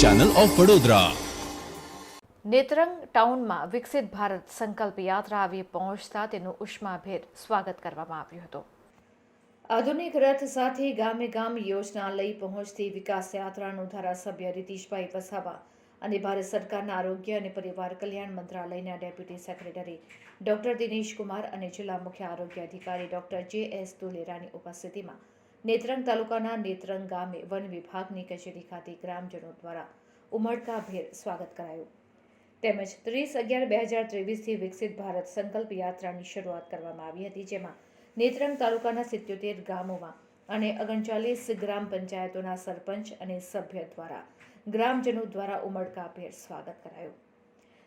Channel of Vadodara Netrang ટાઉનમાં વિકસિત ભારત સંકલ્પ યાત્રા આવી પહોંચતા તેનું ઉષ્માભેર સ્વાગત કરવામાં આવ્યું હતું. આધુનિક રથ સાથે ગામે ગામ યોજના લઈ પહોંચતી વિકાસ યાત્રાનું ધારાસભ્ય રીતિશભાઈ વસાવા અને ભારત સરકારના આરોગ્ય અને પરિવાર કલ્યાણ મંત્રાલયના deputy secretary doctor Dinesh Kumar અને જિલ્લા મુખ્ય આરોગ્ય અધિકારી ડોક્ટર જે એસ દુલેરાની ઉપસ્થિતિમાં નેત્રંગ તાલુકાના નેત્રંગ ગામે વન વિભાગની કચેરી ખાતે ગ્રામજનો દ્વારા ઉમળકાભેર સ્વાગત કરાયું. તેમજ ત્રીસ અગિયાર બે હજાર ત્રેવીસથી વિકસિત ભારત સંકલ્પ યાત્રાની શરૂઆત કરવામાં આવી હતી, જેમાં નેત્રંગ તાલુકાના સિત્યોતેર ગામોમાં અને ઓગણચાલીસ ગ્રામ પંચાયતોના સરપંચ અને સભ્ય દ્વારા ગ્રામજનો દ્વારા ઉમળકાભેર સ્વાગત કરાયું.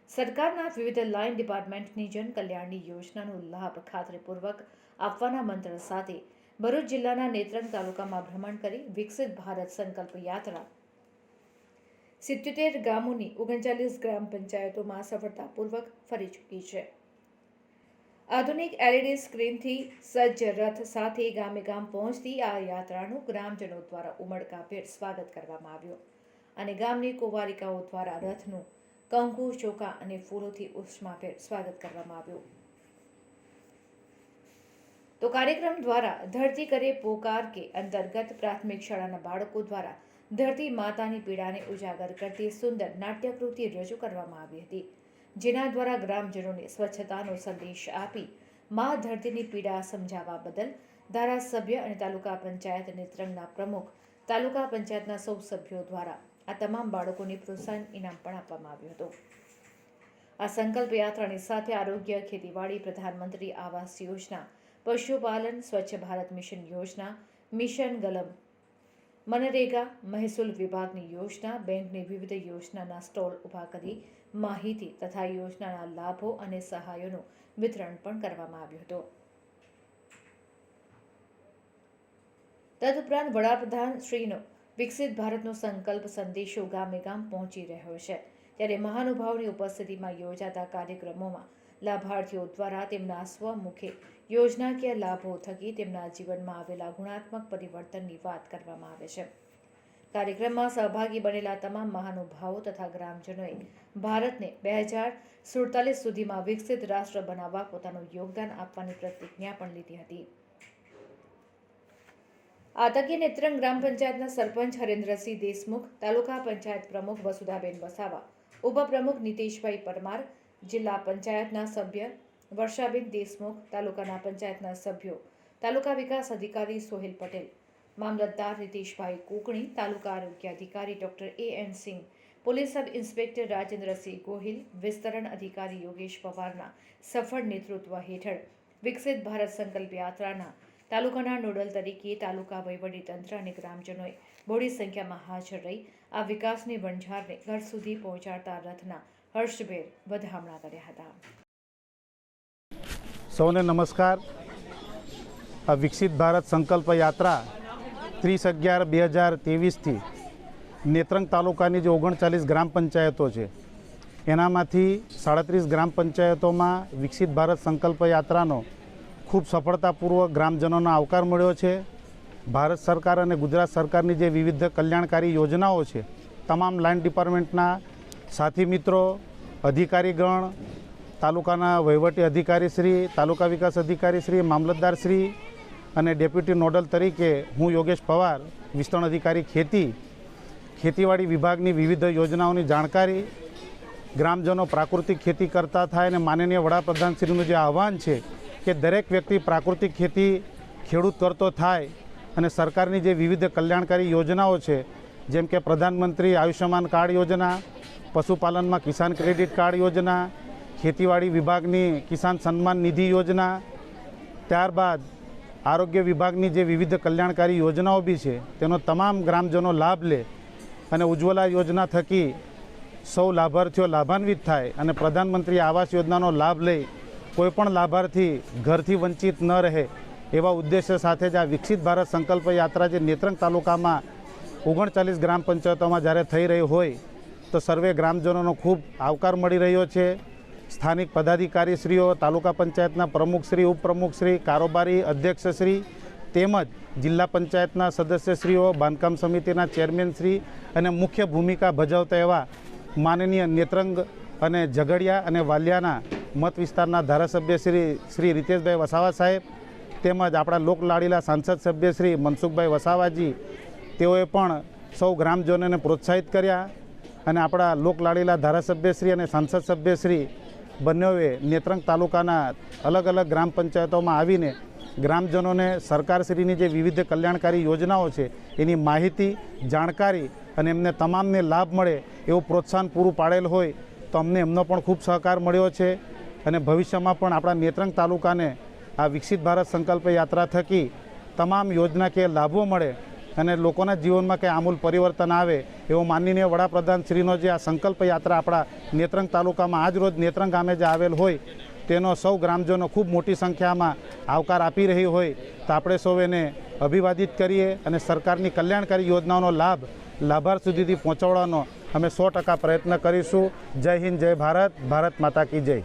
સરકારના વિવિધ લાઇન ડિપાર્ટમેન્ટની જન કલ્યાણની યોજનાનો લાભ ખાતરીપૂર્વક આપવાના મંત્ર સાથે ભરૂચ જિલ્લાના નેત્રંગ તાલુકામાં ભ્રમણ કરી વિકસિત ભારત સંકલ્પ યાત્રા સિત્યોતેર ગામોની ઓગણચાલીસ ગ્રામ પંચાયતોમાં સફળતાપૂર્વક ફરી ચૂકી છે. આધુનિક એલઈડી સ્ક્રીનથી સજ્જ રથ સાથે ગામે ગામ પહોંચતી આ યાત્રાનું ગ્રામજનો દ્વારા ઉમળકાભેર સ્વાગત કરવામાં આવ્યું અને ગામની કુંવારિકાઓ દ્વારા રથનું કંકુ, ચોખા અને ફૂલોથી ઉષ્માભેર સ્વાગત કરવામાં આવ્યું. તો કાર્યક્રમ દ્વારા ધરતી કરે પોકાર કે અંતર્ગત પ્રાથમિક શાળાના બાળકો દ્વારા ધરતી માતાની પીડાને ઉજાગર કરતી સુંદર નાટ્યકૃતિ રજૂ કરવામાં આવી હતી. જેના દ્વારા ગ્રામજનોને સ્વચ્છતાનો સંદેશ આપી મા ધરતીની પીડા સમજાવવા બદલ ધારાસભ્ય અને તાલુકા પંચાયત નેત્રંગના પ્રમુખ, તાલુકા પંચાયતના સૌ સભ્યો દ્વારા આ તમામ બાળકોને પ્રોત્સાહન ઇનામ પણ આપવામાં આવ્યું હતું. આ સંકલ્પ યાત્રાની સાથે આરોગ્ય, ખેતીવાડી, પ્રધાનમંત્રી આવાસ યોજના, પશુપાલન, સ્વચ્છ ભારત મિશન યોજના, મિશન ગલમ મનરેગા મહેસૂલ વિભાગની યોજના, બેંકની વિવિધ યોજનાના સ્ટોલ ઊભા કરી માહિતી તથા યોજનાના લાભો અને સહાયોનું વિતરણ પણ કરવામાં આવ્યું હતું. તદુપરાંત વડાપ્રધાન શ્રીનો વિકસિત ભારતનો સંકલ્પ સંદેશો ગામે ગામ પહોંચી રહ્યો છે. ત્યારે મહાનુભાવની ઉપસ્થિતિમાં યોજાતા કાર્યક્રમોમાં લાભાર્થીઓ દ્વારા તેમના સ્વમુખે યોજનાકીય લાભો થકી તેમના જીવનમાં આવેલા ગુણાત્મક પરિવર્તનની વાત કરવામાં આવે છે. કાર્યક્રમમાં સહભાગી બનેલા તમામ મહાનુભાવો તથા ગ્રામજનોએ ભારતને બે હજાર સુડતાલીસ સુધીમાં વિકસિત રાષ્ટ્ર બનાવવા પોતાનું યોગદાન આપવાની પ્રતિજ્ઞા પણ લીધી હતી. આતકી નેત્રંગ ગ્રામ પંચાયતના સરપંચ હરેન્દ્રસિંહ દેશમુખ, તાલુકા પંચાયત પ્રમુખ વસુધાબેન વસાવા, ઉપપ્રમુખ નીતિશભાઈ પરમાર જિલ્લા પંચાયતના સભ્ય વર્ષાબેન દેશમુખ, તાલુકાના પંચાયતના સભ્યો, તાલુકા વિકાસ અધિકારી સોહેલ પટેલ, મામલતદાર રીતેશભાઈ કોકણી, તાલુકા આરોગ્ય અધિકારી doctor A N Singh, police sub inspector Rajendrasinh Gohil, વિસ્તરણ અધિકારી યોગેશ પવારના સફળ નેતૃત્વ હેઠળ વિકસિત ભારત સંકલ્પ યાત્રાના તાલુકાના નોડલ તરીકે તાલુકા વહીવટીતંત્ર અને ગ્રામજનોએ બોડી સંખ્યામાં હાજર રહી આ વિકાસની વણઝારને ઘર સુધી પહોંચાડતા રથના હર્ષભેર વધામણા કર્યા હતા. સૌને નમસ્કાર. આ વિકસિત ભારત સંકલ્પ યાત્રા ત્રીસ અગિયાર બે હજાર ત્રેવીસથી નેત્રંગ તાલુકાની જે ઓગણચાલીસ ગ્રામ પંચાયતો છે, એનામાંથી સાડત્રીસ ગ્રામ પંચાયતોમાં વિકસિત ભારત સંકલ્પ યાત્રાનો ખૂબ સફળતાપૂર્વક ગ્રામજનોનો આવકાર મળ્યો છે. ભારત સરકાર અને ગુજરાત સરકારની જે વિવિધ કલ્યાણકારી યોજનાઓ છે, તમામ લાઇન ડિપાર્ટમેન્ટના સાથી મિત્રો, અધિકારીગણ, તાલુકાના વહીવટી અધિકારીશ્રી તાલુકા વિકાસ અધિકારીશ્રી મામલતદારશ્રી અને ડેપ્યુટી નોડલ તરીકે હું યોગેશ પવાર, વિસ્તરણ અધિકારી ખેતી, ખેતીવાડી વિભાગની વિવિધ યોજનાઓની જાણકારી, ગ્રામજનો પ્રાકૃતિક ખેતી કરતા થાય અને માનનીય વડાપ્રધાનશ્રીનું જે આહવાન છે કે દરેક વ્યક્તિ પ્રાકૃતિક ખેતી ખેડૂત કરતો થાય અને સરકારની જે વિવિધ કલ્યાણકારી યોજનાઓ છે, જેમ કે પ્રધાનમંત્રી આયુષ્યમાન કાર્ડ યોજના પશુપાલનમાં કિસાન ક્રેડિટ કાર્ડ યોજના, ખેતીવાડી વિભાગની કિસાન સન્માન નિધિ યોજના, ત્યારબાદ આરોગ્ય વિભાગની જે વિવિધ કલ્યાણકારી યોજનાઓ બી છે, તેનો તમામ ગ્રામજનો લાભ લે અને ઉજ્જવલા યોજના થકી સૌ લાભાર્થીઓ લાભાન્વિત થાય અને પ્રધાનમંત્રી આવાસ યોજનાનો લાભ લઈ કોઈપણ લાભાર્થી ઘરથી વંચિત ન રહે એવા ઉદ્દેશ્ય સાથે જ આ વિકસિત ભારત સંકલ્પ યાત્રા જે નેત્રંગ તાલુકામાં ઓગણચાલીસ ગ્રામ પંચાયતોમાં જ્યારે થઈ રહી હોય તો સર્વે ગ્રામજનોનો ખૂબ આવકાર મળી રહ્યો છે. સ્થાનિક પદાધિકારીશ્રીઓ, તાલુકા પંચાયતના પ્રમુખશ્રી, ઉપપ્રમુખશ્રી, કારોબારી અધ્યક્ષશ્રી તેમજ જિલ્લા પંચાયતના સદસ્યશ્રીઓ, બાંધકામ સમિતિના ચેરમેનશ્રી અને મુખ્ય ભૂમિકા ભજવતા એવા માનનીય નેત્રંગ અને ઝઘડિયા અને વાલિયાના મત વિસ્તારના ધારાસભ્ય શ્રી શ્રી રીતેશભાઈ વસાવા સાહેબ તેમજ આપણા લોકલાડીલા સાંસદ સભ્ય શ્રી મનસુખભાઈ વસાવાજી, તેઓએ પણ સૌ ગ્રામજનોને પ્રોત્સાહિત કર્યા. અને આપણા લોકલાડીલા ધારાસભ્યશ્રી અને સાંસદ સભ્યશ્રી બંનેઓએ નેત્રંગ તાલુકાના અલગ અલગ ગ્રામ પંચાયતોમાં આવીને ગ્રામજનોને સરકારશ્રીની જે વિવિધ કલ્યાણકારી યોજનાઓ છે, એની માહિતી, જાણકારી અને એમને તમામને લાભ મળે એવું પ્રોત્સાહન પૂરું પાડેલ હોય તો અમને એમનો પણ ખૂબ સહકાર મળ્યો છે. અને ભવિષ્યમાં પણ આપણા નેત્રંગ તાલુકાને આ વિકસિત ભારત સંકલ્પ યાત્રા થકી તમામ યોજનાકીય લાભો મળે અને લોકોના જીવનમાં કંઈ આમૂલ પરિવર્તન આવે એવો માનનીય વડાપ્રધાન શ્રીનો જે આ સંકલ્પ યાત્રા આપણા નેત્રંગ તાલુકામાં આજ રોજ નેત્રંગ ગામે જે આવેલ હોય, તેનો સૌ ગ્રામજનો ખૂબ મોટી સંખ્યામાં આવકાર આપી રહી હોય, તો આપણે સૌ એને અભિવાદિત કરીએ અને સરકારની કલ્યાણકારી યોજનાઓનો લાભ લાભાર્થ સુધીથી પહોંચાડવાનો અમે સો ટકા પ્રયત્ન કરીશું. જય હિન્દ, જય ભારત ભારત માતા કી જય.